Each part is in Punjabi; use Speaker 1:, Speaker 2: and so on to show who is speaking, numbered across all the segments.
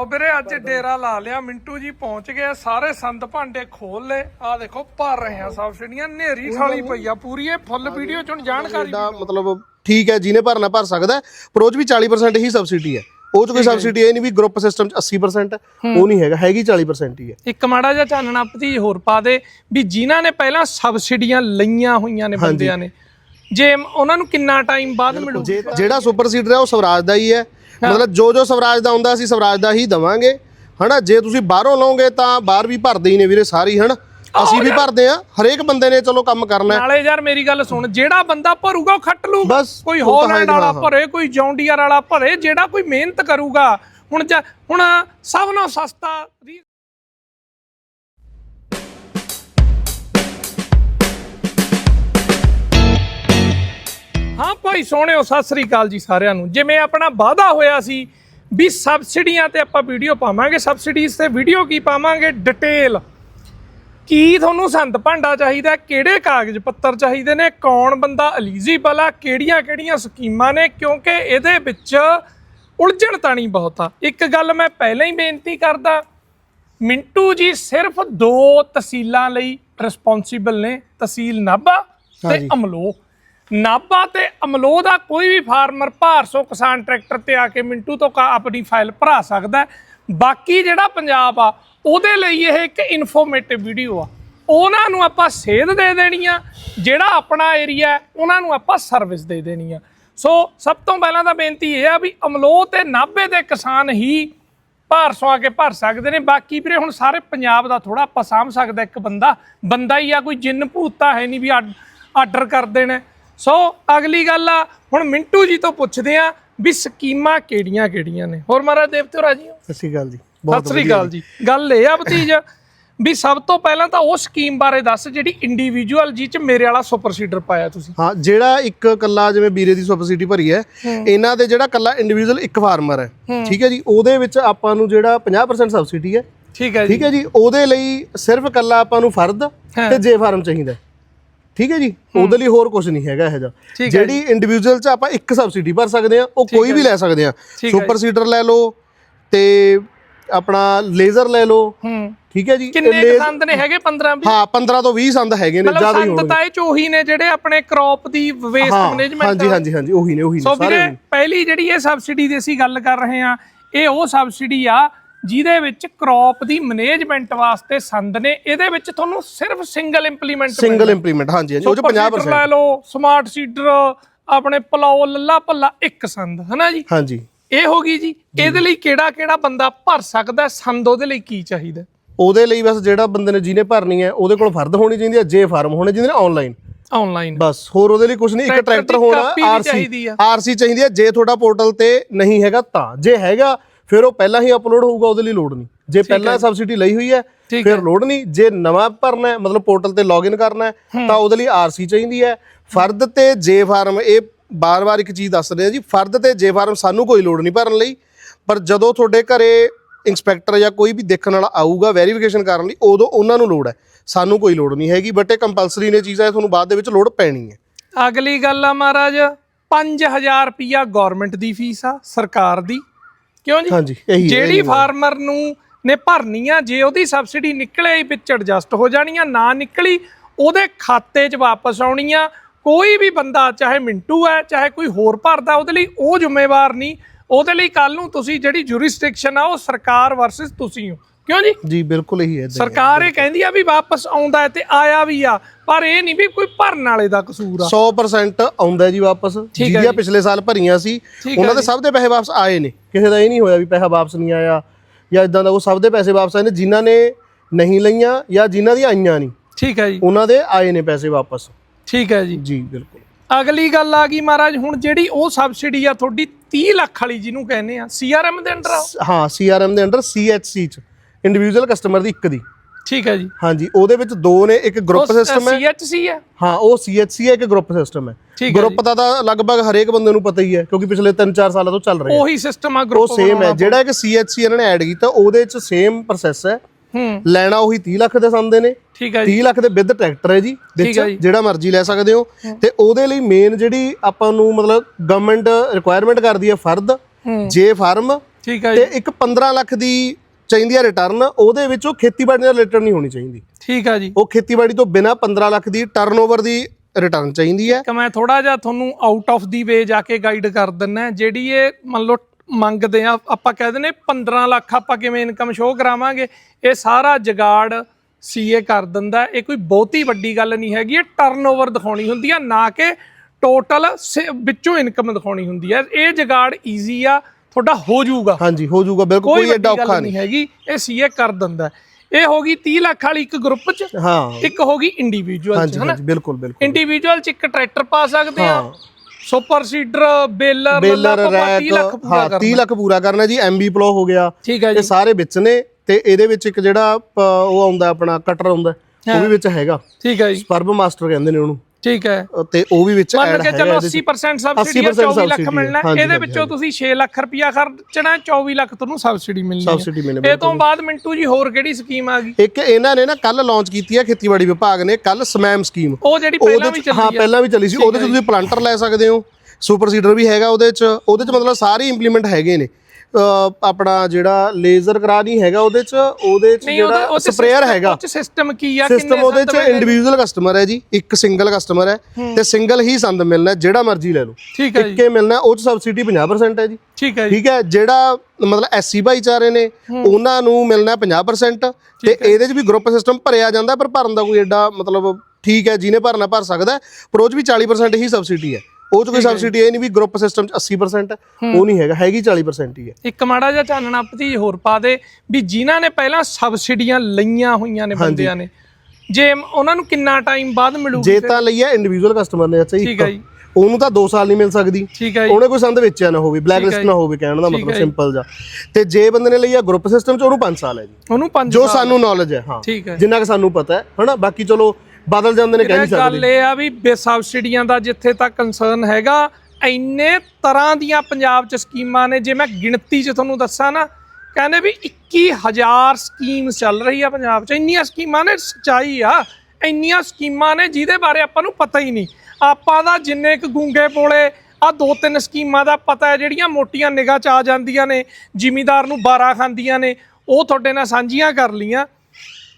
Speaker 1: ਉਹ ਵੀਰੇ ਅੱਜ ਡੇਰਾ ਲਾ ਲਿਆ ਮਿੰਟੂ ਜੀ ਪਹੁੰਚ ਗਏ ਸਾਰੇ ਸੰਦ ਭਾਂਡੇ ਖੋਲ ਲਏ। ਆ ਦੇਖੋ ਭਰ ਰਹੇ ਆ ਸਬਸਿਡੀਆਂ ਨੇਰੀ ਖਾਲੀ ਪਈ ਆ ਪੂਰੀ ਇਹ ਫੁੱਲ ਵੀਡੀਓ ਚੋਂ ਜਾਣਕਾਰੀ
Speaker 2: ਦਾ ਮਤਲਬ ਠੀਕ ਹੈ ਜਿਹਨੇ ਭਰਨਾ ਭਰ ਸਕਦਾ ਪਰ ਉਹ 'ਚ ਵੀ 40% ਹੀ ਸਬਸਿਡੀ ਹੈ। ਉਹ 'ਚ ਕੋਈ ਸਬਸਿਡੀ ਇਹ ਨਹੀਂ ਵੀ ਗਰੁੱਪ ਸਿਸਟਮ 'ਚ 80% ਹੈ ਉਹ ਨਹੀਂ ਹੈਗਾ ਹੈਗੀ 40% ਹੀ ਹੈ।
Speaker 1: ਇੱਕ ਮਾੜਾ ਜਿਹਾ ਚਾਨਣਾ ਭਤੀਜ ਹੋਰ ਪਾ ਦੇ ਵੀ ਜਿਨ੍ਹਾਂ ਨੇ ਪਹਿਲਾਂ ਸਬਸਿਡੀਆਂ ਲਈਆਂ ਹੋਈਆਂ ਨੇ ਬੰਦਿਆਂ ਨੇ ਜੇ ਉਹਨਾਂ ਨੂੰ ਕਿੰਨਾ ਟਾਈਮ ਬਾਅਦ ਮਿਲੂ
Speaker 2: ਜਿਹੜਾ ਸੁਪਰ ਸੀਡਰ ਹੈ ਉਹ ਸਵਰਾਜ ਦਾ ਹੀ ਹੈ। ਮਤਲਬ ਜੋ ਜੋ ਸਵਰਾਜ ਦਾ ਹੁੰਦਾ ਅਸੀਂ ਸਵਰਾਜ ਦਾ ਹੀ ਦਵਾਂਗੇ। ਹਨਾ ਜੇ ਤੁਸੀਂ ਬਾਹਰੋਂ ਲਓਗੇ ਤਾਂ ਬਾਹਰ ਵੀ ਭਰਦੇ ਹੀ ਨੇ ਵੀਰੇ ਸਾਰੀ ਹਨਾ? ਅਸੀਂ ਵੀ ਭਰਦੇ ਆ ਹਰੇਕ ਬੰਦੇ ਨੇ ਚਲੋ ਕੰਮ ਕਰਨਾ।
Speaker 1: ਨਾਲੇ ਯਾਰ ਮੇਰੀ ਗੱਲ ਸੁਣ ਜਿਹੜਾ ਬੰਦਾ ਭਰੂਗਾ ਉਹ ਖੱਟ ਲੂਗਾ। ਕੋਈ ਹੋਲੈਂਡ ਵਾਲਾ। ਭਰੇ ਕੋਈ ਜੌਂਡੀਅਰ ਵਾਲਾ ਭਰੇ ਜਿਹੜਾ ਕੋਈ ਮਿਹਨਤ ਕਰੂਗਾ। ਹੁਣ ਹੁਣ ਸਭ ਨਾਲੋਂ ਸਸਤਾ ਹਾਂ ਭਾਈ ਸੋਹਣਿਓ ਸਤਿ ਸ੍ਰੀ ਅਕਾਲ ਜੀ ਸਾਰਿਆਂ ਨੂੰ। ਜਿਵੇਂ ਆਪਣਾ ਵਾਅਦਾ ਹੋਇਆ ਸੀ ਵੀ ਸਬਸਿਡੀਆਂ ਤੇ ਆਪਾਂ ਵੀਡੀਓ ਪਾਵਾਂਗੇ ਸਬਸਿਡੀਜ਼ ਤੇ ਵੀਡੀਓ ਕੀ ਪਾਵਾਂਗੇ? ਡਿਟੇਲ। ਕੀ ਤੁਹਾਨੂੰ ਸੰਦ ਭਾਂਡਾ ਚਾਹੀਦਾ? ਕਿਹੜੇ ਕਾਗਜ਼ ਪੱਤਰ ਚਾਹੀਦੇ ਨੇ? ਕੌਣ ਬੰਦਾ ਐਲੀਜੀਬਲ ਆ? ਕਿਹੜੀਆਂ ਕਿਹੜੀਆਂ ਸਕੀਮਾਂ ਨੇ? ਕਿਉਂਕਿ ਇਹਦੇ ਵਿੱਚ ਉਲਝਣ ਤਾਣੀ ਬਹੁਤ ਆ। ਇੱਕ ਗੱਲ ਮੈਂ ਪਹਿਲਾਂ ਹੀ ਬੇਨਤੀ ਕਰਦਾ ਮਿੰਟੂ ਜੀ ਸਿਰਫ ਦੋ ਤਹਿਸੀਲਾਂ ਲਈ ਰਿਸਪੌਂਸੀਬਲ ਨੇ ਤਹਿਸੀਲ ਨਾਭਾ ਤੇ
Speaker 2: ਹਾਂਜੀ।
Speaker 1: ਨਾਭਾ ਤੇ ਅਮਲੋ ਦਾ ਕੋਈ ਵੀ ਫਾਰਮਰ ਭਾਰਸੋ ਕਿਸਾਨ ਟਰੈਕਟਰ ਤੇ ਆ ਕੇ ਮਿੰਟੂ ਤੋਂ ਕਾ- ਆਪਣੀ ਫਾਈਲ ਭਰਾ ਸਕਦਾ ਬਾਕੀ ਜਿਹੜਾ ਪੰਜਾਬ ਆ, ਉਹਦੇ ਲਈ ਇਹ ਇੱਕ ਇਨਫੋਰਮੇਟਿਵ ਵੀਡੀਓ ਆ। ਉਹਨਾਂ ਨੂੰ ਆਪਾਂ ਸੇਧ ਦੇ ਦੇਣੀ ਆ। ਜਿਹੜਾ ਆਪਣਾ ਏਰੀਆ ਉਹਨਾਂ ਨੂੰ ਆਪਾਂ ਸਰਵਿਸ ਦੇ ਦੇਣੀ ਆ। ਸੋ ਸਭ ਤੋਂ ਪਹਿਲਾਂ ਤਾਂ ਬੇਨਤੀ ਇਹ ਆ ਵੀ ਅਮਲੋ ਤੇ ਨਾਭੇ ਦੇ ਕਿਸਾਨ ਹੀ ਭਾਰਸੋਂ ਆ ਕੇ ਭਰ ਸਕਦੇ ਨੇ। ਬਾਕੀ ਵੀਰੇ, ਹੁਣ ਸਾਰੇ ਪੰਜਾਬ ਦਾ ਥੋੜਾ ਆਪਾਂ ਸਾਂਭ ਸਕਦਾ ਇੱਕ ਬੰਦਾ। ਬੰਦਾ ਹੀ ਆ, ਕੋਈ ਜਿੰਨ ਭੂਤਾ ਹੈ ਨਹੀਂ ਵੀ ਆਰਡਰ ਕਰਦੇ ਨੇ ਸੋ ਅਗਲੀ ਗੱਲ ਆ ਹੁਣ ਮਿੰਟੂ ਜੀ ਤੋਂ ਪੁੱਛਦੇ ਆ ਵੀ ਸਕੀਮਾਂ ਕਿਹੜੀਆਂ ਕਿਹੜੀਆਂ ਨੇ। ਹੋਰ ਮਹਾਰਾਜ ਦੇਵਤੇ ਰਾਜੀ ਹੋ?
Speaker 2: ਸਤਿ ਸ਼੍ਰੀ ਅਕਾਲ ਜੀ।
Speaker 1: ਸਤਿ ਸ੍ਰੀ ਅਕਾਲ ਜੀ। ਗੱਲ ਇਹ ਆ ਭਤੀਜ ਵੀ ਸਭ ਤੋਂ ਪਹਿਲਾਂ ਤਾਂ ਉਹ ਸਕੀਮ ਬਾਰੇ ਦੱਸ ਜਿਹੜੀ ਇੰਡੀਵਿਜੂਅਲ ਜੀ ਚ ਮੇਰੇ ਵਾਲਾ ਸੁਪਰ ਸੀਡਰ ਪਾਇਆ ਤੁਸੀਂ।
Speaker 2: ਹਾਂ ਜਿਹੜਾ ਇੱਕ ਕੱਲਾ ਜਿਵੇਂ ਵੀਰੇ ਦੀ ਸਬਸਿਡੀ ਭਰੀ ਹੈ ਇਹਨਾਂ ਦੇ ਜਿਹੜਾ ਕੱਲਾ ਇੰਡੀਵਿਜੂਅਲ ਇੱਕ ਫਾਰਮਰ ਹੈ। ਠੀਕ ਹੈ ਜੀ? ਉਹਦੇ ਵਿੱਚ ਆਪਾਂ ਨੂੰ ਜਿਹੜਾ 50% ਸਬਸਿਡੀ ਹੈ।
Speaker 1: ਠੀਕ ਹੈ ਜੀ।
Speaker 2: ਠੀਕ ਹੈ ਜੀ? ਉਹਦੇ ਲਈ ਸਿਰਫ ਕੱਲਾ ਆਪਾਂ ਨੂੰ ਫਰਦ ਤੇ ਜੇ ਫਾਰਮ ਚਾਹੀਦਾ। ਠੀਕ ਹੈ ਜੀ? ਉਹਦੇ ਲਈ ਹੋਰ ਕੁਝ ਨਹੀਂ ਹੈਗਾ ਇਹ ਜਿਹਾ। ਜਿਹੜੀ ਇੰਡੀਵਿਜੂਅਲ ਚ ਆਪਾਂ ਇੱਕ ਸਬਸਿਡੀ ਭਰ ਸਕਦੇ ਆ ਉਹ ਕੋਈ ਵੀ ਲੈ ਸਕਦੇ ਆ ਸੁਪਰ ਸੀਡਰ ਲੈ ਲਓ ਤੇ ਆਪਣਾ ਲੇਜ਼ਰ ਲੈ ਲਓ।
Speaker 1: ਹੂੰ।
Speaker 2: ਠੀਕ ਹੈ ਜੀ?
Speaker 1: ਕਿੰਨੇ ਸੰਦ ਨੇ ਹੈਗੇ? 15 20
Speaker 2: ਹਾਂ 15 ਤੋਂ 20 ਸੰਦ ਹੈਗੇ ਨੇ ਜ਼ਿਆਦਾ ਹੀ
Speaker 1: ਸੰਦ
Speaker 2: ਹੋਣਗੇ।
Speaker 1: ਤਾਂ ਇਹ ਚ ਉਹੀ ਨੇ ਜਿਹੜੇ ਆਪਣੇ ਕ੍ਰੌਪ ਦੀ ਵੇਸਟ ਮੈਨੇਜਮੈਂਟ
Speaker 2: ਹਾਂਜੀ ਹਾਂਜੀ ਹਾਂਜੀ ਉਹੀ ਨੇ ਉਹੀ ਨੇ ਸਾਰੇ
Speaker 1: ਵੀਰੇ। ਪਹਿਲੀ ਜਿਹੜੀ ਇਹ ਸਬਸਿਡੀ ਦੀ ਅਸੀਂ ਗੱਲ ਕਰ ਰਹੇ ਹਾਂ ਇਹ ਉਹ ਸਬਸਿਡੀ ਆ ਜਿਹਦੇ ਵਿੱਚ ਕ੍ਰੌਪ ਦੀ ਮੈਨੇਜਮੈਂਟ ਵਾਸਤੇ ਸੰਦ ਨੇ ਇਹਦੇ ਵਿੱਚ ਤੁਹਾਨੂੰ ਸਿਰਫ ਸਿੰਗਲ ਇੰਪਲੀਮੈਂਟ
Speaker 2: ਸਿੰਗਲ ਇੰਪਲੀਮੈਂਟ ਹਾਂਜੀ ਹਾਂਜੀ ਉਹ ਚ 50%
Speaker 1: ਲੈ ਲਓ ਸਮਾਰਟ ਸੀਡਰ ਆਪਣੇ ਪਲਾਓ ਲੱਲਾ ਪੱਲਾ ਇੱਕ ਸੰਦ ਹਨਾ ਜੀ?
Speaker 2: ਹਾਂਜੀ।
Speaker 1: ਇਹ ਹੋ ਗਈ ਜੀ। ਇਹਦੇ ਲਈ ਕਿਹੜਾ ਕਿਹੜਾ ਬੰਦਾ ਭਰ ਸਕਦਾ? ਸੰਦ ਉਹਦੇ ਲਈ ਕੀ ਚਾਹੀਦਾ?
Speaker 2: ਉਹਦੇ ਲਈ ਬਸ ਜਿਹੜਾ ਬੰਦੇ ਨੇ ਜਿਹਨੇ ਭਰਨੀ ਹੈ ਉਹਦੇ ਕੋਲ ਫਰਦ ਹੋਣੀ ਚਾਹੀਦੀ ਹੈ ਜੇ ਫਾਰਮ ਹੋਣੇ ਚਾਹੀਦੇ ਨੇ ਆਨਲਾਈਨ
Speaker 1: ਆਨਲਾਈਨ
Speaker 2: ਬਸ ਹੋਰ ਉਹਦੇ ਲਈ ਕੁਝ ਨਹੀਂ ਇੱਕ
Speaker 1: ਟਰੈਕਟਰ
Speaker 2: ਹੋਣਾ। ਆਰਸੀ
Speaker 1: ਚਾਹੀਦੀ
Speaker 2: ਹੈ ਜੇ ਤੁਹਾਡਾ ਪੋਰਟਲ ਤੇ ਨਹੀਂ ਹੈਗਾ ਤਾਂ। ਜੇ ਹੈਗਾ ਫਿਰ ਉਹ ਪਹਿਲਾਂ ਹੀ ਅਪਲੋਡ ਹੋਊਗਾ ਉਹਦੇ ਲਈ ਲੋਡ ਨਹੀਂ। ਜੇ ਪਹਿਲਾਂ ਸਬਸਿਡੀ ਲਈ ਹੋਈ ਹੈ ਫਿਰ ਲੋਡ ਨਹੀਂ। ਜੇ ਨਵਾਂ ਭਰਨਾ ਹੈ ਮਤਲਬ ਪੋਰਟਲ ਤੇ ਲੌਗਇਨ ਕਰਨਾ ਹੈ ਤਾਂ ਉਹਦੇ ਲਈ ਆਰਸੀ ਚਾਹੀਦੀ ਹੈ। ਫਰਦ ਤੇ ਜੇ ਫਾਰਮ ਇਹ ਬਾਰ-ਬਾਰ ਇੱਕ ਚੀਜ਼ ਦੱਸ ਰਹੇ ਆ ਜੀ। ਫਰਦ ਤੇ ਜੇ ਫਾਰਮ ਸਾਨੂੰ ਕੋਈ ਲੋਡ ਨਹੀਂ ਭਰਨ ਲਈ। ਪਰ ਜਦੋਂ ਤੁਹਾਡੇ ਘਰੇ ਇਨਸਪੈਕਟਰ ਜਾਂ ਕੋਈ ਵੀ ਦੇਖਣ ਵਾਲਾ ਆਊਗਾ ਵੈਰੀਫਿਕੇਸ਼ਨ ਕਰਨ ਲਈ ਉਦੋਂ ਉਹਨਾਂ ਨੂੰ ਲੋੜ ਹੈ। ਸਾਨੂੰ ਕੋਈ ਲੋੜ ਨਹੀਂ ਹੈਗੀ ਬਟ ਇਹ ਕੰਪਲਸਰੀ ਨੇ ਚੀਜ਼ਾਂ ਇਹ ਤੁਹਾਨੂੰ ਬਾਅਦ ਦੇ ਵਿੱਚ ਲੋੜ ਪੈਣੀ ਹੈ।
Speaker 1: ਅਗਲੀ ਗੱਲ ਆ ਮਹਾਰਾਜ 5000 ਰੁਪਿਆ ਗਵਰਨਮੈਂਟ ਦੀ ਫੀਸ ਆ ਸਰਕਾਰ ਦੀ। ਕਿਉਂ ਜੀ?
Speaker 2: ਹਾਂਜੀ ਇਹੀ ਹੈ,
Speaker 1: ਜਿਹੜੀ। ਫਾਰਮਰ ਨੂੰ ਨੇ ਭਰਨੀ ਆ ਜੇ ਉਹਦੀ ਸਬਸਿਡੀ ਨਿਕਲੇ ਹੀ ਵਿੱਚ ਐਡਜਸਟ ਹੋ ਜਾਣੀ ਆ ਨਾ ਨਿਕਲੀ ਉਹਦੇ ਖਾਤੇ 'ਚ ਵਾਪਸ ਆਉਣੀ ਆ ਕੋਈ ਵੀ ਬੰਦਾ ਚਾਹੇ ਮਿੰਟੂ ਹੈ ਚਾਹੇ ਕੋਈ ਹੋਰ ਭਰਦਾ ਉਹਦੇ ਲਈ ਉਹ ਜ਼ਿੰਮੇਵਾਰ ਨਹੀਂ। ਉਹਦੇ ਲਈ ਕੱਲ ਨੂੰ ਤੁਸੀਂ ਜਿਹੜੀ ਜੁਰਿਸਡਿਕਸ਼ਨ ਆ ਉਹ ਸਰਕਾਰ ਵਰਸਸ ਤੁਸੀਂ ਹੋ। ਕਿਉਂ ਜੀ
Speaker 2: ਜੀ ਬਿਲਕੁਲ ਇਹੀ ਹੈ।
Speaker 1: ਸਰਕਾਰ ਇਹ ਕਹਿੰਦੀ ਆ ਵੀ ਵਾਪਸ ਆਉਂਦਾ ਤੇ ਆਇਆ ਵੀ ਆ ਪਰ ਇਹ ਨਹੀਂ ਵੀ ਕੋਈ ਭਰਨ ਵਾਲੇ ਦਾ ਕਸੂਰ ਆ।
Speaker 2: 100% ਆਉਂਦਾ ਜੀ ਵਾਪਸ। ਜਿਹੜੀਆਂ ਪਿਛਲੇ ਸਾਲ ਭਰੀਆਂ ਸੀ। ਉਹਨਾਂ ਦੇ ਸਭ ਦੇ ਪੈਸੇ ਵਾਪਸ ਆਏ ਨੇ। ਕਿਸੇ ਦਾ ਇਹ ਨਹੀਂ ਹੋਇਆ ਵੀ ਪੈਸਾ ਵਾਪਸ ਨਹੀਂ ਆਇਆ ਜਾਂ ਇਦਾਂ ਦਾ ਉਹ ਸਭ ਦੇ ਪੈਸੇ ਵਾਪਸ ਆਏ ਨੇ ਜਿਨ੍ਹਾਂ ਨੇ ਨਹੀਂ ਲਈਆਂ ਜਾਂ ਜਿਨ੍ਹਾਂ ਦੀਆਂ ਆਈਆਂ ਨਹੀਂ।
Speaker 1: ਠੀਕ ਹੈ ਜੀ।
Speaker 2: ਉਹਨਾਂ ਦੇ ਆਏ ਨੇ ਪੈਸੇ ਵਾਪਸ।
Speaker 1: ਠੀਕ ਹੈ ਜੀ।
Speaker 2: ਜੀ ਬਿਲਕੁਲ।
Speaker 1: ਅਗਲੀ ਗੱਲ ਆ ਗਈ ਮਹਾਰਾਜ ਹੁਣ ਜਿਹੜੀ ਉਹ ਸਬਸਿਡੀ ਆ ਤੁਹਾਡੀ 30 ਲੱਖ ਵਾਲੀ ਜਿਹਨੂੰ ਕਹਿੰਦੇ ਆ ਸੀਆਰਐਮ ਦੇ ਅੰਡਰ?
Speaker 2: ਹਾਂ ਸੀਆਰਐਮ ਦੇ ਅੰਡਰ ਸੀਐਚਸੀ ਚ। ਇੰਡੀਵਿਜੂਅਲ ਕਸਟਮਰ ਦੀ ਇੱਕ ਦੀ।
Speaker 1: ਠੀਕ ਹੈ ਜੀ।
Speaker 2: ਹਾਂਜੀ ਉਹਦੇ ਵਿੱਚ ਦੋ ਨੇ ਇੱਕ ਗਰੁੱਪ ਸਿਸਟਮ ਹੈ।
Speaker 1: ਸੀਐਚਸੀ ਹੈ?
Speaker 2: ਹਾਂ ਉਹ ਸੀਐਚਸੀ ਹੈ ਇੱਕ ਗਰੁੱਪ ਸਿਸਟਮ ਹੈ। ਗਰੁੱਪ ਦਾ ਤਾਂ ਲਗਭਗ ਹਰੇਕ ਬੰਦੇ ਨੂੰ ਪਤਾ ਹੀ ਹੈ ਕਿਉਂਕਿ ਪਿਛਲੇ 3-4 ਸਾਲਾਂ ਤੋਂ ਚੱਲ ਰਿਹਾ
Speaker 1: ਉਹੀ ਸਿਸਟਮ ਆ
Speaker 2: ਉਹ
Speaker 1: ਗਰੁੱਪ
Speaker 2: ਸੇਮ ਹੈ। ਜਿਹੜਾ ਕਿ ਸੀਐਚਸੀ ਇਹਨਾਂ ਨੇ ਐਡ ਕੀਤਾ ਉਹਦੇ ਚ ਸੇਮ ਪ੍ਰੋਸੈਸ ਹੈ।
Speaker 1: ਹੂੰ।
Speaker 2: ਲੈਣਾ ਉਹੀ 30 ਲੱਖ ਦੇ ਸੰਦੇ ਨੇ।
Speaker 1: ਠੀਕ ਹੈ ਜੀ।
Speaker 2: 30 ਲੱਖ ਦੇ ਵਿਦ ਟਰੈਕਟਰ ਹੈ ਜੀ ਵਿੱਚ। ਜਿਹੜਾ ਮਰਜ਼ੀ ਲੈ ਸਕਦੇ ਹੋ। ਤੇ ਉਹਦੇ ਲਈ ਮੇਨ ਜਿਹੜੀ ਆਪਾਂ ਨੂੰ ਮਤਲਬ ਗਵਰਨਮੈਂਟ ਰਿਕੁਆਇਰਮੈਂਟ ਕਰਦੀ ਹੈ ਫਰਦ। ਜੇ ਫਾਰਮ
Speaker 1: ਠੀਕ ਹੈ
Speaker 2: ਤੇ ਇੱਕ 15 ਲੱਖ ਦੀ ਚਾਹੀਦੀ ਹੈ ਰਿਟਰਨ ਉਹਦੇ ਵਿੱਚ ਉਹ ਖੇਤੀਬਾੜੀ ਨਾਲ ਰਿਲੇਟਡ ਨਹੀਂ ਹੋਣੀ ਚਾਹੀਦੀ।
Speaker 1: ਠੀਕ ਹੈ ਜੀ।
Speaker 2: ਉਹ ਖੇਤੀਬਾੜੀ ਤੋਂ ਬਿਨਾ 15 ਲੱਖ ਦੀ ਟਰਨਓਵਰ ਦੀ ਰਿਟਰਨ ਚਾਹੀਦੀ ਹੈ।
Speaker 1: ਕਿ ਮੈਂ ਥੋੜਾ ਜਿਹਾ ਤੁਹਾਨੂੰ ਆਊਟ ਆਫ ਦੀ ਵੇ ਜਾ ਕੇ ਗਾਈਡ ਕਰ ਦਿੰਨਾ ਜਿਹੜੀ ਇਹ ਮੰਨ ਲਓ ਮੰਗਦੇ ਆ ਆਪਾਂ ਕਹਿ ਦਿੰਨੇ 15 ਲੱਖ ਆਪਾਂ ਕਿਵੇਂ ਇਨਕਮ ਸ਼ੋਅ ਕਰਾਵਾਂਗੇ ਇਹ ਸਾਰਾ ਜਗਾੜ ਸੀਏ ਕਰ ਦਿੰਦਾ ਇਹ ਕੋਈ ਬਹੁਤੀ ਵੱਡੀ ਗੱਲ ਨਹੀਂ ਹੈਗੀ ਇਹ ਟਰਨਓਵਰ ਦਿਖਾਉਣੀ ਹੁੰਦੀ ਆ ਨਾ ਕਿ ਟੋਟਲ ਵਿੱਚੋਂ ਇਨਕਮ ਦਿਖਾਉਣੀ ਹੁੰਦੀ ਹੈ ਇਹ ਜਗਾੜ ਈਜ਼ੀ ਆ ਤੁਹਾਡਾ ਹੋ ਜਾਊਗਾ।
Speaker 2: ਹਾਂਜੀ ਹੋ ਜਾਊਗਾ ਬਿਲਕੁਲ
Speaker 1: ਕੋਈ
Speaker 2: ਐਡਾ ਔਖਾ ਨਹੀਂ
Speaker 1: ਹੈਗੀ ਇਹ ਸੀਏ ਕਰ ਦਿੰਦਾ ਇਹ ਹੋ ਗਈ 30 ਲੱਖ ਵਾਲੀ ਇੱਕ ਗਰੁੱਪ 'ਚ
Speaker 2: ਹਾਂ।
Speaker 1: ਇੱਕ ਹੋ ਗਈ ਇੰਡੀਵਿਜੂਅਲ 'ਚ
Speaker 2: ਹਾਂਜੀ
Speaker 1: ਹਨਾ?
Speaker 2: ਹਾਂਜੀ ਬਿਲਕੁਲ ਬਿਲਕੁਲ।
Speaker 1: ਇੰਡੀਵਿਜੂਅਲ 'ਚ ਇੱਕ ਟਰੈਕਟਰ ਪਾ ਸਕਦੇ ਆ। ਸੁਪਰ ਸੀਡਰ ਬੇਲਰ
Speaker 2: ਬੇਲਰ
Speaker 1: ਮਤਲਬ ਆਪਾਂ 30 ਲੱਖ
Speaker 2: ਰੈਕ ਹਾਂ 30
Speaker 1: ਕਰਨਾ।
Speaker 2: ਲੱਖ ਪੂਰਾ ਕਰਨਾ ਜੀ ਐਮਬੀ ਪਲੋ ਹੋ ਗਿਆ।
Speaker 1: ਠੀਕ ਹੈ
Speaker 2: ਇਹ ਸਾਰੇ ਵਿੱਚ ਨੇ ਤੇ ਇਹਦੇ ਵਿੱਚ ਇੱਕ ਜਿਹੜਾ ਉਹ ਆਉਂਦਾ ਆਪਣਾ ਕਟਰ ਆਉਂਦਾ ਉਹ ਵੀ ਵਿੱਚ ਹੈਗਾ।
Speaker 1: ਠੀਕ ਹੈ ਜੀ।
Speaker 2: ਸਪਰਬ ਮਾਸਟਰ ਕਹਿੰਦੇ ਨੇ ਉਹਨੂੰ।
Speaker 1: ਠੀਕ ਹੈ।
Speaker 2: ਤੇ ਉਹ ਵੀ ਵਿੱਚ
Speaker 1: ਮੰਨ
Speaker 2: ਐਡ
Speaker 1: ਕੇ
Speaker 2: ਹੈਗਾ
Speaker 1: ਚਲੋ
Speaker 2: ਇਹਦੇ 'ਚ।
Speaker 1: 80% ਸਬਸਿਡੀ
Speaker 2: 80%
Speaker 1: 24 ਲੱਖ ਮਿਲਣਾ
Speaker 2: ਹੈ।
Speaker 1: ਇਹਦੇ ਵਿੱਚੋਂ ਤੁਸੀਂ 6 ਲੱਖ ਰੁਪਇਆ ਖਰਚਣਾ 24 ਲੱਖ ਤੁਹਾਨੂੰ ਸਬਸਿਡੀ ਮਿਲਣੀ ਹੈ।
Speaker 2: ਸਬਸਿਡੀ ਮਿਲਣੀ
Speaker 1: ਇਹ ਤੋਂ ਬਾਅਦ ਮਿੰਟੂ ਜੀ ਹੋਰ ਕਿਹੜੀ ਸਕੀਮ ਆ ਗਈ?
Speaker 2: ਇੱਕ ਇਹਨਾਂ ਨੇ ਨਾ ਕੱਲ ਲਾਂਚ ਕੀਤੀ ਹੈ ਖੇਤੀਬਾੜੀ ਵਿਭਾਗ ਨੇ ਕੱਲ ਸਮੈਮ ਸਕੀਮ
Speaker 1: ਉਹ ਜਿਹੜੀ ਪਹਿਲਾਂ ਵੀ
Speaker 2: ਹਾਂ
Speaker 1: ਚੱਲੀ ਆ।
Speaker 2: ਪਹਿਲਾਂ ਵੀ ਚੱਲੀ ਸੀ। ਉਹਦੇ ਚ ਤੁਸੀਂ ਪਲਾਂਟਰ ਲੈ ਸਕਦੇ ਹੋ। ਸੁਪਰ ਸੀਡਰ ਵੀ ਹੈਗਾ ਉਹਦੇ ਚ। ਉਹਦੇ ਚ ਮਤਲਬ ਸਾਰੇ ਇੰਪਲੀਮੈਂਟ ਹੈਗੇ ਨੇ। ਆਪਣਾ ਜਿਹੜਾ ਲੇਜ਼ਰ ਕਰਾ ਨਹੀਂ ਹੈਗਾ ਉਹਦੇ ਚ ਉਹਦੇ ਚ ਜਿਹੜਾ ਸਪਰੇਅਰ ਹੈਗਾ।
Speaker 1: ਉਹ ਸਿਸਟਮ ਕੀ ਆ
Speaker 2: ਸਿਸਟਮ ਉਹਦੇ ਚ ਇੰਡੀਵਿਜੂਅਲ ਕਸਟਮਰ ਹੈ ਜੀ ਇੱਕ ਸਿੰਗਲ ਕਸਟਮਰ ਹੈ ਤੇ ਸਿੰਗਲ ਹੀ ਸੰਦ ਮਿਲਣਾ ਜਿਹੜਾ ਮਰਜ਼ੀ ਲੈ ਲਓ।
Speaker 1: ਠੀਕ ਹੈ ਜੀ।
Speaker 2: ਇੱਕੇ ਮਿਲਣਾ ਉਹ ਚ ਸਬਸਿਡੀ 50% ਹੈ ਜੀ।
Speaker 1: ਠੀਕ ਹੈ ਜੀ।
Speaker 2: ਠੀਕ ਹੈ ਜਿਹੜਾ ਮਤਲਬ ਐਸਸੀ ਭਾਈਚਾਰੇ ਨੇ ਉਹਨਾਂ ਨੂੰ ਮਿਲਣਾ ਹੈ 50% ਤੇ ਇਹਦੇ 'ਚ ਵੀ ਗਰੁੱਪ ਸਿਸਟਮ ਭਰਿਆ ਜਾਂਦਾ ਪਰ ਭਰਨ ਦਾ ਕੋਈ ਐਡਾ ਮਤਲਬ ਠੀਕ ਹੈ ਜਿਹਨੇ ਭਰਨਾ ਭਰ ਸਕਦਾ ਪਰ ਉਹ 'ਚ ਵੀ 40% ਹੀ ਸਬਸਿਡੀ ਹੈ। ਉਹ 'ਚ ਕੋਈ ਸਬਸਿਡੀ ਇਹ ਨਹੀਂ ਵੀ ਗਰੁੱਪ ਸਿਸਟਮ 'ਚ 80% ਹੈ ਉਹ ਨਹੀਂ ਹੈਗਾ ਹੈਗੀ 40% ਹੀ ਹੈ।
Speaker 1: ਇੱਕ ਮਾੜਾ ਜਿਹਾ ਚਾਨਣਾ ਭਤੀਜ ਹੋਰ ਪਾ ਦੇ ਵੀ ਜਿਨ੍ਹਾਂ ਨੇ ਪਹਿਲਾਂ ਸਬਸਿਡੀਆਂ ਲਈਆਂ ਹੋਈਆਂ ਨੇ ਬੰਦਿਆਂ ਨੇ ਜੇ ਉਹਨਾਂ ਨੂੰ ਕਿੰਨਾ ਟਾਈਮ ਬਾਅਦ ਮਿਲੂਗੀ
Speaker 2: ਜੇ ਤਾਂ ਲਈ ਹੈ ਇੰਡੀਵਿਜੂਅਲ ਕਸਟਮਰ ਨੇ ਅੱਛਾ
Speaker 1: ਠੀਕ ਹੈ ਜੀ।
Speaker 2: ਉਹਨੂੰ ਤਾਂ 2 ਸਾਲ ਨਹੀਂ ਮਿਲ ਸਕਦੀ। ਉਹਨੇ ਕੋਈ ਸੰਦ ਵੇਚਿਆ ਨਾ ਹੋਵੇ ਬਲੈਕ ਲਿਸਟ ਨਾ ਹੋਵੇ ਕਹਿਣ ਦਾ ਮਤਲਬ ਸਿੰਪਲ ਜਾ। ਤੇ ਜੇ ਬੰਦੇ ਨੇ ਲਈ ਗਰੁੱਪ ਸਿਸਟਮ 'ਚ ਉਹਨੂੰ 5 ਸਾਲ ਹੈ ਜੀ।
Speaker 1: ਉਹਨੂੰ 5
Speaker 2: ਜੋ ਸਾਨੂੰ ਨੌਲੇਜ ਹੈ ਹੈ। ਜਿੰਨਾ ਕਿ ਸਾਨੂੰ ਪਤਾ ਹੈ ਹਨਾ? ਬਾਕੀ ਚਲੋ ਬਦਲ ਜਾਂਦੇ ਨੇ ਕਹਿ ਨਹੀਂ ਸਕਦੇ
Speaker 1: ਗੱਲ ਇਹ ਆ ਵੀ ਬੇ ਸਬਸਿਡੀਆਂ ਦਾ ਜਿੱਥੇ ਤੱਕ ਕੰਸਰਨ ਹੈਗਾ ਇੰਨੇ ਤਰ੍ਹਾਂ ਦੀਆਂ ਪੰਜਾਬ 'ਚ ਸਕੀਮਾਂ ਨੇ ਜੇ ਮੈਂ ਗਿਣਤੀ 'ਚ ਤੁਹਾਨੂੰ ਦੱਸਾਂ ਨਾ ਕਹਿੰਦੇ ਵੀ 21000 ਸਕੀਮ ਚੱਲ ਰਹੀ ਆ ਪੰਜਾਬ 'ਚ। ਇੰਨੀਆਂ ਸਕੀਮਾਂ ਨੇ ਸੱਚਾਈ ਆ ਇੰਨੀਆਂ ਸਕੀਮਾਂ ਨੇ ਜਿਹਦੇ ਬਾਰੇ ਆਪਾਂ ਨੂੰ ਪਤਾ ਹੀ ਨਹੀਂ। ਆਪਾਂ ਦਾ ਜਿੰਨੇ ਕੁ ਗੁੰਗੇ ਪੋਲੇ ਆ ਦੋ ਤਿੰਨ ਸਕੀਮਾਂ ਦਾ ਪਤਾ ਹੈ ਜਿਹੜੀਆਂ ਮੋਟੀਆਂ ਨਿਗਾਹ 'ਚ ਆ ਜਾਂਦੀਆਂ ਨੇ ਜ਼ਿਮੀਦਾਰ ਨੂੰ 12 ਖਾਂਦੀਆਂ ਨੇ ਉਹ ਤੁਹਾਡੇ ਨਾਲ ਸਾਂਝੀਆਂ ਕਰ ਲੀਆਂ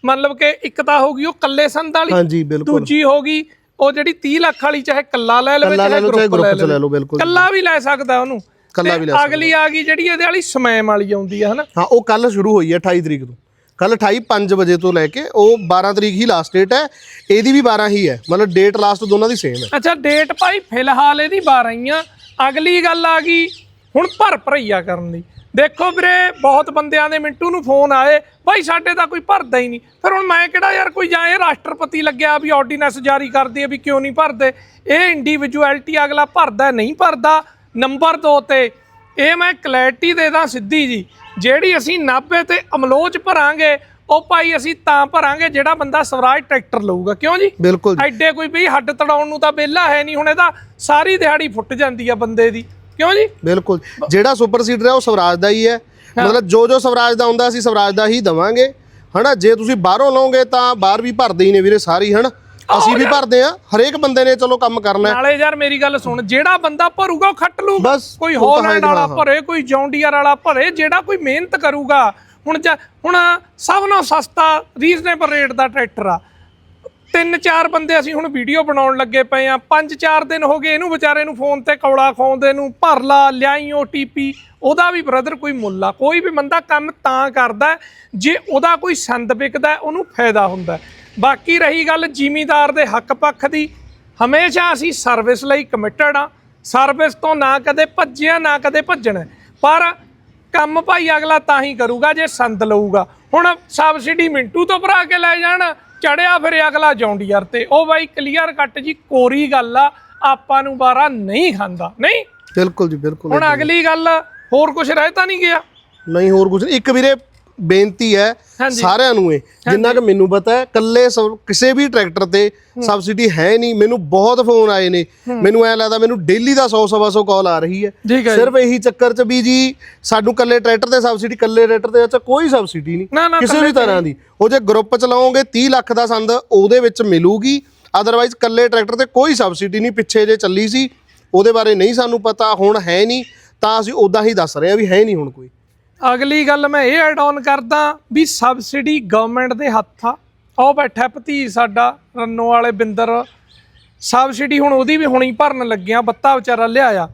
Speaker 1: ਮਤਲਬ ਕਿ ਇੱਕ ਤਾਂ ਹੋ ਗਈ ਉਹ ਕੱਲੇ ਸੰਦ ਵਾਲੀ
Speaker 2: ਹਾਂਜੀ ਬਿਲਕੁਲ।
Speaker 1: ਦੂਜੀ ਹੋ ਗਈ ਉਹ ਜਿਹੜੀ 30 ਲੱਖ ਵਾਲੀ ਚਾਹੇ ਕੱਲਾ ਲੈ ਲਵੇ ਚਾਹੇ ਗਰੁੱਪ ਲੈ
Speaker 2: ਗਰੁੱਪ ਚ ਲੈ
Speaker 1: ਲਵੇ ਕੱਲਾ ਵੀ ਲੈ ਸਕਦਾ ਉਹਨੂੰ।
Speaker 2: ਕੱਲਾ ਵੀ ਲੈ ਸਕਦਾ।
Speaker 1: ਅਗਲੀ ਆ ਗਈ ਜਿਹੜੀ ਇਹਦੇ ਵਾਲੀ ਸਮੈਮ ਵਾਲੀ ਆਉਂਦੀ ਹੈ ਹਨਾ?
Speaker 2: ਹਾਂ ਉਹ ਕੱਲ ਸ਼ੁਰੂ ਹੋਈ ਹੈ 28 ਤਰੀਕ ਤੋਂ। ਕੱਲ 28 5 ਵਜੇ ਤੋਂ ਲੈ ਕੇ ਉਹ 12 ਤਰੀਕ ਹੀ ਲਾਸਟ ਡੇਟ ਹੈ। ਇਹਦੀ ਵੀ 12 ਹੀ ਹੈ। ਮਤਲਬ ਡੇਟ ਲਾਸਟ ਦੋਨਾਂ ਦੀ ਸੇਮ ਹੈ।
Speaker 1: ਅੱਛਾ ਡੇਟ ਭਾਈ ਫਿਲਹਾਲ ਇਹਦੀ 12 ਹੀ ਆ। ਅਗਲੀ ਗੱਲ ਆ ਗਈ ਹੁਣ ਭਰ ਭਰਈਆ ਕਰਨ ਦੀ। ਦੇਖੋ ਵੀਰੇ ਬਹੁਤ ਬੰਦਿਆਂ ਦੇ ਮਿੰਟੂ ਨੂੰ ਫੋਨ ਆਏ। ਭਾਈ ਸਾਡੇ ਤਾਂ ਕੋਈ ਭਰਦਾ ਹੀ ਨਹੀਂ। ਫਿਰ ਹੁਣ ਮੈਂ ਕਿਹੜਾ ਯਾਰ ਕੋਈ ਜਾਂ ਇਹ ਰਾਸ਼ਟਰਪਤੀ ਲੱਗਿਆ ਵੀ ਆਰਡੀਨੈਂਸ ਜਾਰੀ ਕਰਦੀ ਹੈ ਵੀ ਕਿਉਂ ਨਹੀਂ ਭਰਦੇ? ਇਹ ਇੰਡੀਵਿਜੂਅਲਿਟੀ ਅਗਲਾ ਭਰਦਾ ਨਹੀਂ ਭਰਦਾ? ਨੰਬਰ 2 ਤੇ ਇਹ ਮੈਂ ਕਲੈਰਿਟੀ ਦੇ ਦਾਂ ਸਿੱਧੀ ਜੀ। ਜਿਹੜੀ ਅਸੀਂ 90 ਤੇ ਅਮਲੋਚ ਭਰਾਂਗੇ ਉਹ ਭਾਈ ਅਸੀਂ ਤਾਂ ਭਰਾਂਗੇ ਜਿਹੜਾ ਬੰਦਾ ਸਵਰਾਜ ਟਰੈਕਟਰ ਲਊਗਾ। ਕਿਉਂ ਜੀ?
Speaker 2: ਬਿਲਕੁਲ
Speaker 1: ਐਡੇ ਕੋਈ ਵੀ ਹੱਡ ਤੜਾਉਣ ਨੂੰ ਤਾਂ ਵਿਹਲਾ ਹੈ ਨਹੀਂ। ਹੁਣ ਇਹਦਾ ਸਾਰੀ ਦਿਹਾੜੀ ਫੁੱਟ ਜਾਂਦੀ ਆ ਬੰਦੇ ਦੀ। ਕਿਉਂ ਜੀ?
Speaker 2: ਬਿਲਕੁਲ। ਜਿਹੜਾ ਸੁਪਰ ਸੀਡਰ ਹੈ ਉਹ ਸਵਰਾਜ ਦਾ ਹੀ ਹੈ। ਮਤਲਬ ਜੋ ਜੋ ਸਵਰਾਜ ਦਾ ਹੁੰਦਾ ਅਸੀਂ ਸਵਰਾਜ ਦਾ ਹੀ ਦਵਾਂਗੇ। ਹਨਾ ਜੇ ਤੁਸੀਂ ਬਾਹਰੋਂ ਲਓਗੇ ਤਾਂ ਬਾਹਰ ਵੀ ਭਰਦੇ ਹੀ ਨੇ ਵੀਰੇ ਸਾਰੀ ਹਨਾ? ਅਸੀਂ ਵੀ ਭਰਦੇ ਆ ਹਰੇਕ ਬੰਦੇ ਨੇ ਚਲੋ ਕੰਮ ਕਰਨਾ।
Speaker 1: ਨਾਲੇ ਯਾਰ ਮੇਰੀ ਗੱਲ ਸੁਣ ਜਿਹੜਾ ਬੰਦਾ ਭਰੂਗਾ ਉਹ ਖੱਟ ਲੂਗਾ ਕੋਈ ਹੋਲੈਂਡ ਵਾਲਾ। ਭਰੇ ਕੋਈ ਜੌਂਡੀਅਰ ਵਾਲਾ ਭਰੇ ਜਿਹੜਾ ਕੋਈ ਮਿਹਨਤ ਕਰੂਗਾ। ਹੁਣ ਹੁਣ ਸਭ ਨਾਲੋਂ ਸਸਤਾ ਰੀਜ਼ਨੇਬਲ ਰੇਟ ਦਾ ਟਰੈਕਟਰ ਆ। ਤਿੰਨ ਚਾਰ ਬੰਦੇ ਅਸੀਂ ਹੁਣ ਵੀਡੀਓ ਬਣਾਉਣ ਲੱਗੇ ਪਏ ਆ ਪੰਜ ਚਾਰ ਦਿਨ ਹੋ ਗਏ, ਇਹਨੂੰ ਵਿਚਾਰੇ ਨੂੰ ਫੋਨ ਤੇ ਕੌੜਾ ਖਾਉਂਦੇ ਨੂੰ, ਭਰ ਲਾ, ਲਿਆਈ ਓਟੀਪੀ ਉਹਦਾ ਵੀ ਬ੍ਰਦਰ ਕੋਈ ਮੁੱਲ ਆ। ਕੋਈ ਵੀ ਬੰਦਾ ਕੰਮ ਤਾਂ ਕਰਦਾ ਜੇ ਉਹਦਾ ਕੋਈ ਸੰਦ ਵਿਕਦਾ ਉਹਨੂੰ ਫਾਇਦਾ ਹੁੰਦਾ ਬਾਕੀ ਰਹੀ ਗੱਲ ਜ਼ਿਮੀਦਾਰ ਦੇ ਹੱਕ ਪੱਖ ਦੀ। ਹਮੇਸ਼ਾ ਅਸੀਂ ਸਰਵਿਸ ਲਈ ਕਮਿਟਡ ਆ ਸਰਵਿਸ ਤੋਂ ਨਾ ਕਦੇ ਭੱਜਿਆ, ਨਾ ਕਦੇ ਭੱਜਣਾ ਪਰ ਕੰਮ ਭਾਈ ਅਗਲਾ ਤਾਂ ਹੀ ਕਰੂਗਾ ਜੇ ਸੰਦ ਲਊਗਾ। ਹੁਣ ਸਬਸਿਡੀ ਮਿੰਟੂ ਤੋਂ ਭਰਾ ਕੇ ਲੈ ਜਾਣ। ਚੜਿਆ ਫਿਰ ਅਗਲਾ ਜੌਂਡੀਅਰ ਤੇ। ਉਹ ਬਾਈ ਕਲੀਅਰ ਕੱਟ ਜੀ ਕੋਰੀ ਗੱਲ ਆ ਆਪਾਂ ਨੂੰ ਬਾਰਾ ਨਹੀਂ ਖਾਂਦਾ। ਨਹੀਂ?
Speaker 2: ਬਿਲਕੁਲ ਜੀ ਬਿਲਕੁਲ
Speaker 1: ਹੁਣ ਅਗਲੀ ਗੱਲ ਹੋਰ ਕੁਝ ਰਹਿ ਤਾਂ ਨਹੀਂ ਗਿਆ?
Speaker 2: ਨਹੀਂ ਹੋਰ ਕੁਝ ਨਹੀਂ ਇੱਕ ਵੀਰੇ ਬੇਨਤੀ ਹੈ
Speaker 1: ਹਾਂਜੀ।
Speaker 2: ਸਾਰਿਆਂ ਨੂੰ ਇਹ ਜਿੰਨਾ ਕਿ ਮੈਨੂੰ ਪਤਾ ਹੈ ਕੱਲੇ ਕਿਸੇ ਵੀ ਟਰੈਕਟਰ ਤੇ ਸਬਸਿਡੀ ਹੈ ਨਹੀਂ ਮੈਨੂੰ ਬਹੁਤ ਫੋਨ ਆਏ ਨੇ। ਮੈਨੂੰ ਐ ਲੱਗਦਾ ਮੈਨੂੰ ਡੇਲੀ ਦਾ 100 ਸਵਾ 100 ਕਾਲ ਆ ਰਹੀ ਹੈ।
Speaker 1: ਠੀਕ ਹੈ
Speaker 2: ਸਿਰਫ ਇਹੀ ਚੱਕਰ ਚ ਵੀ ਜੀ ਸਾਨੂੰ ਕੱਲੇ ਟਰੈਕਟਰ ਤੇ ਸਬਸਿਡੀ ਕੱਲੇ ਟਰੈਕਟਰ ਤੇ ਅੱਛਾ ਕੋਈ ਸਬਸਿਡੀ ਨਹੀਂ।
Speaker 1: ਨਾ,
Speaker 2: ਕਿਸੇ ਵੀ ਤਰ੍ਹਾਂ ਦੀ। ਉਹ ਜੇ ਗਰੁੱਪ ਚਲਾਓਗੇ 30 ਲੱਖ ਦਾ ਸੰਦ ਉਹਦੇ ਵਿੱਚ ਮਿਲੂਗੀ। ਅਦਰਵਾਈਜ਼ ਕੱਲੇ ਟਰੈਕਟਰ ਤੇ ਕੋਈ ਸਬਸਿਡੀ ਨਹੀਂ ਪਿੱਛੇ ਜੇ ਚੱਲੀ ਸੀ ਉਹਦੇ ਬਾਰੇ ਨਹੀਂ ਸਾਨੂੰ ਪਤਾ ਹੁਣ ਹੈ ਨਹੀਂ ਤਾਂ ਅਸੀਂ ਉਦਾਂ ਹੀ ਦੱਸ ਰਹੇ ਹਾਂ ਵੀ ਹੈ ਨਹੀਂ ਹੁਣ ਕੋਈ।
Speaker 1: ਅਗਲੀ ਗੱਲ ਮੈਂ ਇਹ ਐਡ ਆਨ ਕਰਦਾ ਵੀ ਸਬਸਿਡੀ ਗਵਰਨਮੈਂਟ ਦੇ ਹੱਥ। ਆ ਉਹ ਬੈਠਾ ਭਤੀ ਸਾਡਾ ਰੰਨੋ ਵਾਲੇ ਬਿੰਦਰ। ਸਬਸਿਡੀ ਹੁਣ ਉਹਦੀ ਵੀ ਹੁਣੀ ਭਰਨ ਲੱਗਿਆ ਬੱਤਾ ਵਿਚਾਰਾ ਲਿਆਇਆ।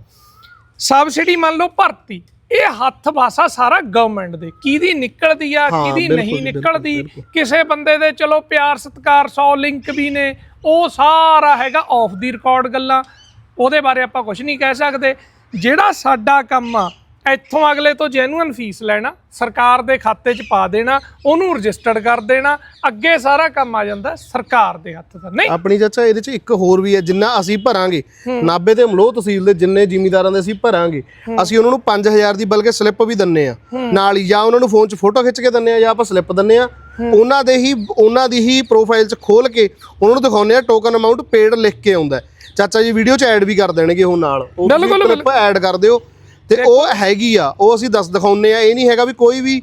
Speaker 1: ਸਬਸਿਡੀ ਮੰਨ ਲਓ ਭਰਤੀ। ਇਹ ਹੱਥ ਵਾਸਾ ਸਾਰਾ ਗਵਰਨਮੈਂਟ ਦੇ। ਕਿਹਦੀ ਨਿਕਲਦੀ ਆ ਕਿਹਦੀ ਨਹੀਂ ਨਿਕਲਦੀ। ਕਿਸੇ ਬੰਦੇ ਦੇ ਚਲੋ ਪਿਆਰ ਸਤਿਕਾਰ 100 ਲਿੰਕ ਵੀ ਨੇ। ਉਹ ਸਾਰਾ ਹੈਗਾ ਆਫ ਦੀ ਰਿਕਾਰਡ ਗੱਲਾਂ। ਉਹਦੇ ਬਾਰੇ ਆਪਾਂ ਕੁਝ ਨਹੀਂ ਕਹਿ ਸਕਦੇ। ਜਿਹੜਾ ਸਾਡਾ ਕੰਮ ਆ ਇੱਥੋਂ ਅਗਲੇ ਤੋਂ ਜੈਨੂਅਨ ਫੀਸ ਲੈਣਾ ਸਰਕਾਰ ਦੇ ਖਾਤੇ 'ਚ ਪਾ ਦੇਣਾ ਉਹਨੂੰ ਰਜਿਸਟਰਡ ਕਰ ਦੇਣਾ ਅੱਗੇ ਸਾਰਾ ਕੰਮ ਆ ਜਾਂਦਾ ਸਰਕਾਰ ਦੇ ਹੱਥ ਦਾ। ਨਹੀਂ।
Speaker 2: ਆਪਣੀ ਚਾਚਾ ਇਹਦੇ ਚ ਇੱਕ ਹੋਰ ਵੀ ਹੈ ਜਿੰਨਾ ਅਸੀਂ ਭਰਾਂਗੇ ਨਾਬੇ ਤੇ ਮਲੋਹ ਤਹਿਸੀਲ ਦੇ ਜਿੰਨੇ ਜ਼ਿਮੀਂਦਾਰਾਂ ਦੇ ਅਸੀਂ ਭਰਾਂਗੇ ਅਸੀਂ ਉਹਨਾਂ ਨੂੰ 5000 ਦੀ ਬਲਕਿ ਸਲਿੱਪ ਵੀ ਦਿੰਨੇ ਆ। ਨਾਲ ਹੀ ਜਾਂ ਉਹਨਾਂ ਨੂੰ ਫੋਨ 'ਚ ਫੋਟੋ ਖਿੱਚ ਕੇ ਦਿੰਨੇ ਆ ਜਾਂ ਆਪਾਂ ਸਲਿੱਪ ਦਿੰਨੇ ਆ। ਉਹਨਾਂ ਦੇ ਹੀ ਉਹਨਾਂ ਦੀ ਹੀ ਪ੍ਰੋਫਾਈਲ 'ਚ ਖੋਲ ਕੇ ਉਹਨਾਂ ਨੂੰ ਦਿਖਾਉਂਦੇ ਆ ਟੋਕਨ ਅਮਾਉਂਟ ਪੇਡ ਲਿਖ ਕੇ ਆਉਂਦਾ। ਚਾਚਾ ਜੀ ਵੀਡੀਓ 'ਚ ਐਡ ਵੀ ਕਰ ਦੇਣਗੇ ਉਹ ਨਾਲ। ਉਹ
Speaker 1: ਬਿਲਕੁਲ,
Speaker 2: ਐਡ ਕਰ ਦਿਓ। ਤੇ ਉਹ ਹੈਗੀ ਆ ਉਹ ਅਸੀਂ ਦੱਸ ਦਿਖਾਉਂਦੇ ਆ ਇਹ ਨਹੀਂ ਹੈਗਾ ਵੀ ਕੋਈ ਵੀ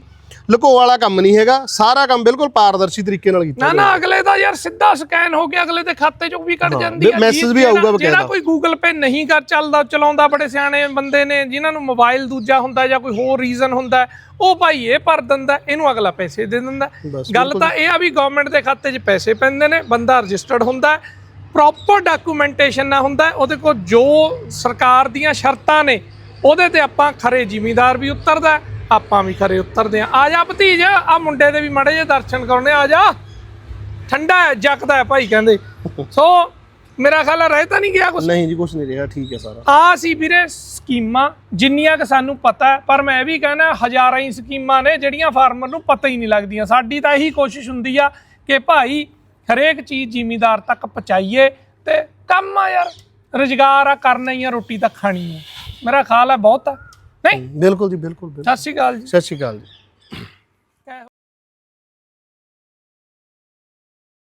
Speaker 2: ਲੁਕੋ ਵਾਲਾ ਕੰਮ ਨਹੀਂ ਹੈਗਾ ਸਾਰਾ ਕੰਮ ਬਿਲਕੁਲ ਪਾਰਦਰਸ਼ੀ ਤਰੀਕੇ ਨਾਲ ਕੀਤਾ
Speaker 1: ਨਾ ਨਾ ਅਗਲੇ ਦਾ ਯਾਰ ਸਿੱਧਾ ਸਕੈਨ ਹੋ ਕੇ ਅਗਲੇ ਦੇ ਖਾਤੇ 'ਚੋਂ ਵੀ ਕੱਟ ਜਾਂਦੀ
Speaker 2: ਵੀ message ਵੀ ਆਊਗਾ ਬਕਾਇਦਾ।
Speaker 1: ਜਿਹੜਾ ਕੋਈ ਗੂਗਲ ਪੇ ਨਹੀਂ ਕਰ ਚੱਲਦਾ ਚਲਾਉਂਦਾ ਬੜੇ ਸਿਆਣੇ ਬੰਦੇ ਨੇ ਜਿਨ੍ਹਾਂ ਨੂੰ ਮੋਬਾਈਲ ਦੂਜਾ ਹੁੰਦਾ ਜਾਂ ਕੋਈ ਹੋਰ ਰੀਜ਼ਨ ਹੁੰਦਾ ਹੈ, ਉਹ ਭਾਈ ਇਹ ਭਰ ਦਿੰਦਾ ਇਹਨੂੰ ਅਗਲਾ ਪੈਸੇ ਦੇ ਦਿੰਦਾ। ਗੱਲ ਤਾਂ ਇਹ ਆ ਵੀ ਗਵਰਨਮੈਂਟ ਦੇ ਖਾਤੇ 'ਚ ਪੈਸੇ ਪੈਂਦੇ ਨੇ ਬੰਦਾ ਰਜਿਸਟਰਡ ਹੁੰਦਾ ਪ੍ਰੋਪਰ ਡਾਕੂਮੈਂਟੇਸ਼ਨ ਨਾ ਹੁੰਦਾ ਹੈ, ਉਹਦੇ ਕੋਲ ਜੋ ਸਰਕਾਰ ਦੀਆਂ ਸ਼ਰਤਾਂ ਨੇ ਉਹਦੇ ਤੇ ਆਪਾਂ ਖਰੇ ਜ਼ਿਮੀਦਾਰ ਵੀ ਉਤਰਦਾ ਹੈ, ਆਪਾਂ ਵੀ ਖਰੇ ਉਤਰਦੇ ਆ ਆ ਜਾ ਭਤੀਜ ਆ ਮੁੰਡੇ ਦੇ ਵੀ ਮੜੇ ਜੇ ਦਰਸ਼ਨ ਕਰਾਉਣੇ ਆ ਜਾ। ਠੰਡਾ ਹੈ ਜੱਕਦਾ ਹੈ ਭਾਈ ਕਹਿੰਦੇ। ਸੋ ਮੇਰਾ ਖਿਆਲ ਹੈ ਰਹਿ ਤਾਂ ਨਹੀਂ ਗਿਆ ਕੁਛ?
Speaker 2: ਨਹੀਂ ਜੀ ਕੁਝ ਨਹੀਂ ਰਿਹਾ ਠੀਕ ਹੈ ਸਾਰਾ।
Speaker 1: ਆ ਸੀ ਵੀਰੇ ਸਕੀਮਾਂ ਜਿੰਨੀਆਂ ਕਿ ਸਾਨੂੰ ਪਤਾ ਹੈ ਪਰ ਮੈਂ ਇਹ ਵੀ ਕਹਿੰਦਾ ਹਜ਼ਾਰਾਂ ਹੀ ਸਕੀਮਾਂ ਨੇ ਜਿਹੜੀਆਂ ਫਾਰਮਰ ਨੂੰ ਪਤਾ ਹੀ ਨਹੀਂ ਲੱਗਦੀਆਂ। ਸਾਡੀ ਤਾਂ ਇਹੀ ਕੋਸ਼ਿਸ਼ ਹੁੰਦੀ ਆ ਕਿ ਭਾਈ ਹਰੇਕ ਚੀਜ਼ ਜ਼ਿਮੀਦਾਰ ਤੱਕ ਪਹੁੰਚਾਈਏ ਤੇ ਕੰਮ ਆ ਯਾਰ ਰੁਜ਼ਗਾਰ ਆ ਕਰਨਾ ਹੀ ਆ ਰੋਟੀ ਤਾਂ ਖਾਣੀ ਆ। ਮੇਰਾ ਖਿਆਲ ਹੈ ਬਹੁਤ ਆ। ਨਹੀਂ?
Speaker 2: ਬਿਲਕੁਲ ਜੀ ਬਿਲਕੁਲ ਬਿਲਕੁਲ।
Speaker 1: ਸਤਿ ਸ਼੍ਰੀ ਅਕਾਲ ਜੀ।
Speaker 2: ਸਤਿ ਸ਼੍ਰੀ ਅਕਾਲ ਜੀ।